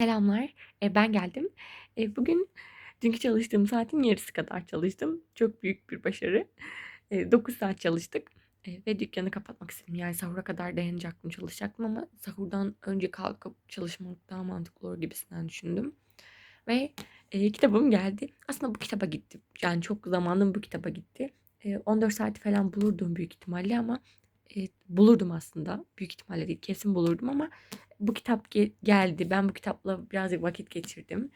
Selamlar, eee, ben geldim. Eee, bugün dünkü çalıştığım saatin yarısı kadar çalıştım. Çok büyük bir başarı. Eee, 9 saat çalıştık, eee, ve dükkânı kapatmak istedim. Yani sahura kadar dayanacaktım, çalışacaktım ama sahurdan önce kalkıp çalışmak daha mantıklı olur gibisinden düşündüm. Ve, kitabım geldi. Aslında bu kitaba gitti. Yani çok zamanım bu kitaba gitti. Eee, 14 saati falan bulurdum büyük ihtimalle ama, bulurdum aslında. Büyük ihtimalle değil, kesin bulurdum ama bu kitap ge geldi. Ben bu kitapla birazcık vakit geçirdim.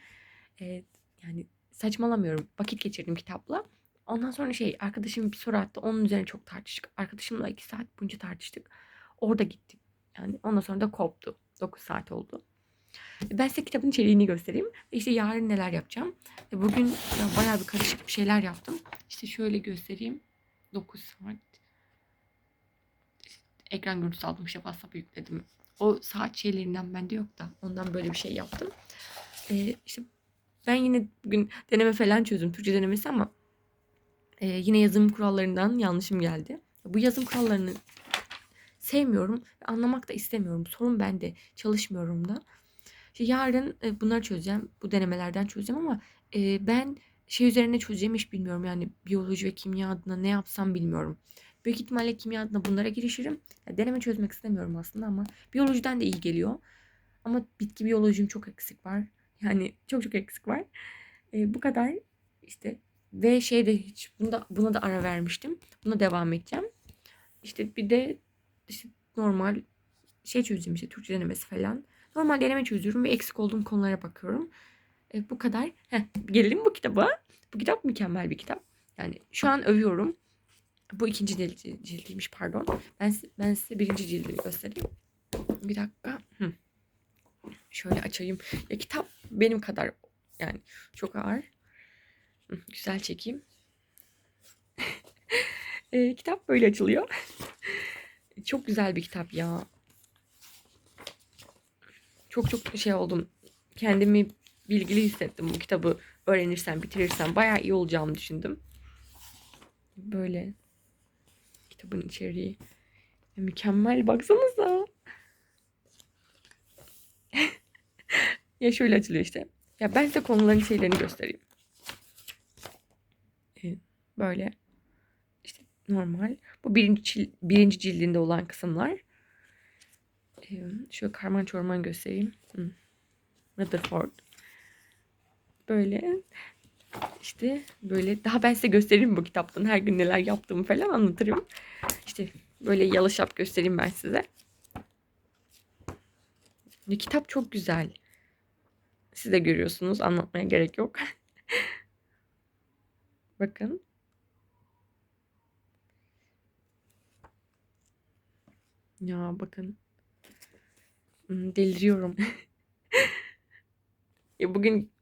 Eee, yani saçmalamıyorum. Vakit geçirdim kitapla. Ondan sonra şey, arkadaşım bir soru attı. Onun üzerine çok tartıştık. Arkadaşımla 2 saat boyunca tartıştık. Orada gitti. Yani ondan sonra da koptu. 9 saat oldu. Ben size kitabın içeriğini göstereyim. İşte yarın neler yapacağım. E, bugün ya bayağı bir karışık bir şeyler yaptım. İşte şöyle göstereyim. 9 saat. Ekran görüntüsü aldım. İşte WhatsApp'a yükledim. O saat şeylerinden bende yok da. Ondan böyle bir şey yaptım. Ee, işte ben yine bugün deneme falan çözdüm. Türkçe denemesi ama e, yine yazım kurallarından yanlışım geldi. Bu yazım kurallarını sevmiyorum. Anlamak da istemiyorum. Sorun bende. Çalışmıyorum da. İşte yarın e, bunları çözeceğim. Bu denemelerden çözeceğim ama e, ben şey üzerine çözeceğim hiç bilmiyorum. Yani biyoloji ve kimya adına ne yapsam bilmiyorum. Büyük ihtimalle kimya adına bunlara girişirim. Deneme çözmek istemiyorum aslında ama biyolojiden de iyi geliyor. Ama bitki biyolojim çok eksik var. Yani çok çok eksik var. E, bu kadar işte ve şey de hiç bunda buna da ara vermiştim. Buna devam edeceğim. İşte bir de işte normal şey çözeceğim işte Türkçe denemesi falan. Normal deneme çözüyorum ve eksik olduğum konulara bakıyorum. E, bu kadar. Heh, gelelim bu kitaba. Bu kitap mükemmel bir kitap. Yani şu an övüyorum. Bu ikinci cildi, cildiymiş pardon. Ben, ben size birinci cildini göstereyim. Bir dakika. Hı. Şöyle açayım. Ya kitap benim kadar yani çok ağır. Hı, güzel çekeyim. e, kitap böyle açılıyor. çok güzel bir kitap ya. Çok çok şey oldum. Kendimi bilgili hissettim bu kitabı öğrenirsem, bitirirsem bayağı iyi olacağımı düşündüm. Böyle kitabın içeriği. Mükemmel baksanıza. ya şöyle açılıyor işte. Ya ben size konuların şeylerini göstereyim. Ee, Böyle. işte normal. Bu birinci, birinci cildinde olan kısımlar. Ee, Şöyle karman çorman göstereyim. Hı. Rutherford. Böyle. İşte böyle daha ben size gösteririm bu kitaptan her gün neler yaptığımı falan anlatırım. İşte böyle yalışap göstereyim ben size. Ya, kitap çok güzel. Siz de görüyorsunuz anlatmaya gerek yok. Bakın. Ya bakın. Hmm, Deliriyorum. ya bugün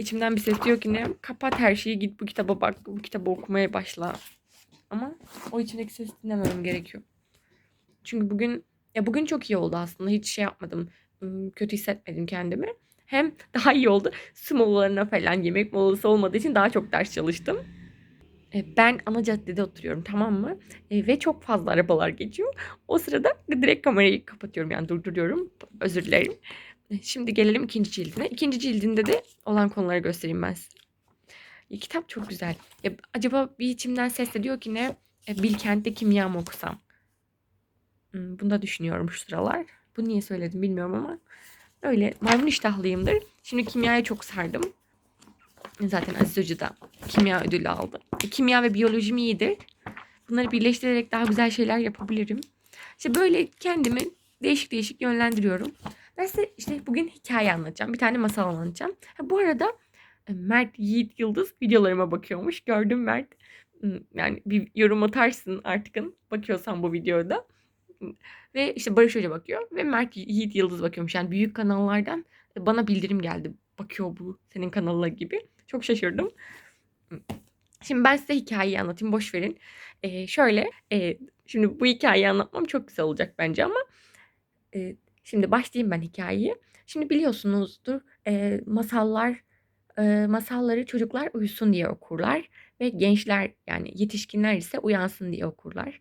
içimden bir ses diyor ki ne kapat her şeyi git bu kitaba bak bu kitabı okumaya başla. Ama o içindeki sesi dinlemem gerekiyor. Çünkü bugün ya bugün çok iyi oldu aslında. Hiç şey yapmadım. ım, Kötü hissetmedim kendimi. Hem daha iyi oldu. Su molalarına falan yemek molası olmadığı için daha çok ders çalıştım. E, Ben ana caddede oturuyorum tamam mı? E, ve çok fazla arabalar geçiyor. O sırada direkt kamerayı kapatıyorum yani durduruyorum. Özür dilerim. E, Şimdi gelelim ikinci cildine. İkinci cildinde de olan konuları göstereyim ben size. Kitap çok güzel. Ya, acaba bir içimden ses diyor ki ne? E, Bilkent'te kimya mı okusam? Hmm, Bunu da düşünüyorum şu sıralar. Bu niye söyledim bilmiyorum ama. Öyle maymun iştahlıyımdır. Şimdi kimyaya çok sardım. Zaten Aziz Hoca da kimya ödülü aldı. E, kimya ve biyolojim iyidir. Bunları birleştirerek daha güzel şeyler yapabilirim. İşte böyle kendimi değişik değişik yönlendiriyorum. Ben size işte bugün hikaye anlatacağım. Bir tane masal anlatacağım. Ha, bu arada e, Mert Yiğit Yıldız videolarıma bakıyormuş. Gördüm Mert. Hmm, Yani bir yorum atarsın artık bakıyorsan bu videoda. Ve işte Barış Hoca bakıyor ve Mert Yiğit Yıldız bakıyormuş. Yani büyük kanallardan bana bildirim geldi. Bakıyor bu senin kanalına gibi. Çok şaşırdım. Şimdi ben size hikayeyi anlatayım. Boş verin. Ee, şöyle. e, şimdi bu hikayeyi anlatmam çok güzel olacak bence ama e, şimdi başlayayım ben hikayeyi. Şimdi biliyorsunuzdur e, masallar e, masalları çocuklar uyusun diye okurlar ve gençler yani yetişkinler ise uyansın diye okurlar.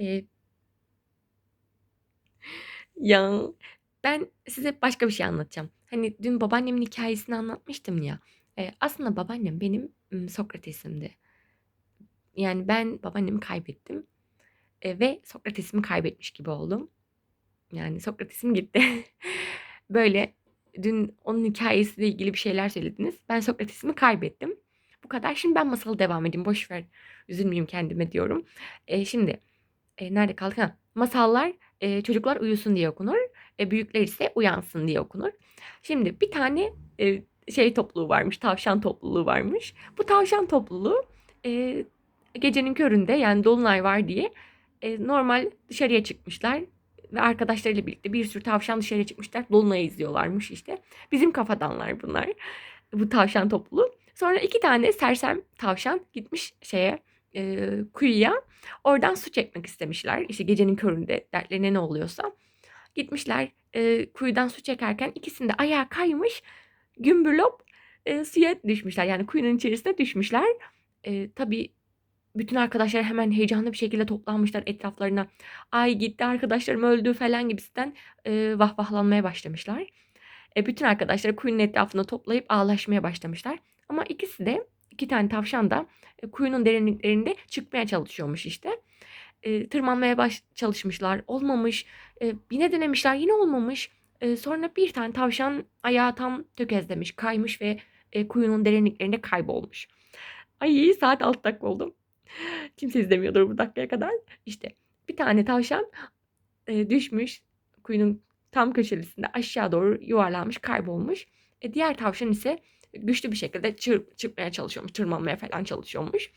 E, ya ben size başka bir şey anlatacağım. hani dün babaannemin hikayesini anlatmıştım ya. E, aslında babaannem benim Sokrates'imdi. Yani ben babaannemi kaybettim e, ve Sokrates'imi kaybetmiş gibi oldum. Yani Sokrates'im gitti. Böyle dün onun hikayesiyle ilgili bir şeyler söylediniz. Ben Sokrates'imi kaybettim. Bu kadar. Şimdi ben masalı devam edeyim. Boş ver. Üzülmeyeyim kendime diyorum. E, şimdi e, nerede kaldık? Ha, masallar e, çocuklar uyusun diye okunur. E, büyükler ise uyansın diye okunur. Şimdi bir tane e, şey topluluğu varmış. Tavşan topluluğu varmış. Bu tavşan topluluğu e, gecenin köründe yani dolunay var diye e, normal dışarıya çıkmışlar ve arkadaşlarıyla birlikte bir sürü tavşan dışarıya çıkmışlar. Dolunay'ı izliyorlarmış işte. Bizim kafadanlar bunlar. Bu tavşan topluluğu. Sonra iki tane sersem tavşan gitmiş şeye e, kuyuya. Oradan su çekmek istemişler. İşte gecenin köründe dertlerine ne oluyorsa. Gitmişler e, kuyudan su çekerken ikisinde ayağı kaymış. Gümbürlop e, suya düşmüşler. Yani kuyunun içerisine düşmüşler. E, tabii bütün arkadaşlar hemen heyecanlı bir şekilde toplanmışlar etraflarına. Ay gitti arkadaşlarım öldü falan gibisinden e, vahvahlanmaya başlamışlar. E, bütün arkadaşları kuyunun etrafında toplayıp ağlaşmaya başlamışlar. Ama ikisi de iki tane tavşan da e, kuyunun derinliklerinde çıkmaya çalışıyormuş işte. E, tırmanmaya baş çalışmışlar. Olmamış. E, yine denemişler. Yine olmamış. E, sonra bir tane tavşan ayağı tam tökezlemiş, kaymış ve e, kuyunun derinliklerinde kaybolmuş. Ay saat 6 dakika oldu. Kimse izlemiyordur bu dakikaya kadar. İşte bir tane tavşan e, düşmüş kuyunun tam köşelisinde aşağı doğru yuvarlanmış kaybolmuş. E, diğer tavşan ise güçlü bir şekilde çırp, çırpmaya çalışıyormuş. Tırmanmaya falan çalışıyormuş.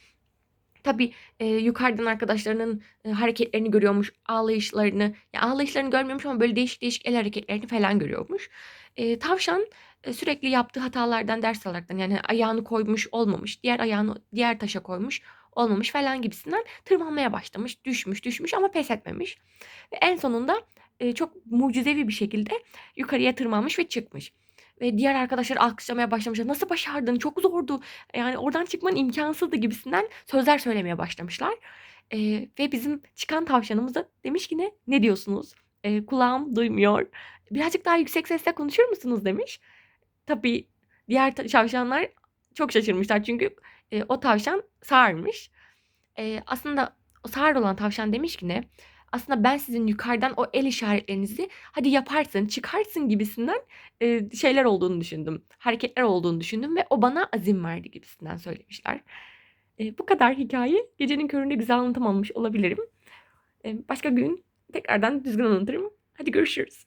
Tabii e, yukarıdan arkadaşlarının e, hareketlerini görüyormuş. Ağlayışlarını. Ya ağlayışlarını görmüyormuş ama böyle değişik değişik el hareketlerini falan görüyormuş. E, tavşan e, sürekli yaptığı hatalardan ders alaraktan yani ayağını koymuş olmamış. Diğer ayağını diğer taşa koymuş olmamış falan gibisinden tırmanmaya başlamış. Düşmüş düşmüş ama pes etmemiş. Ve en sonunda e, çok mucizevi bir şekilde yukarıya tırmanmış ve çıkmış. Ve diğer arkadaşlar alkışlamaya başlamışlar. Nasıl başardın? Çok zordu. Yani oradan çıkman imkansızdı gibisinden sözler söylemeye başlamışlar. E, ve bizim çıkan tavşanımız da demiş ki ne? Ne diyorsunuz? E, kulağım duymuyor. Birazcık daha yüksek sesle konuşur musunuz demiş. Tabii diğer tavşanlar çok şaşırmışlar çünkü e, o tavşan sağırmış. E, aslında o sağır olan tavşan demiş ki ne? Aslında ben sizin yukarıdan o el işaretlerinizi hadi yaparsın, çıkarsın gibisinden e, şeyler olduğunu düşündüm. Hareketler olduğunu düşündüm ve o bana azim verdi gibisinden söylemişler. E, bu kadar hikaye. Gecenin köründe güzel anlatamamış olabilirim. E, başka gün tekrardan düzgün anlatırım. Hadi görüşürüz.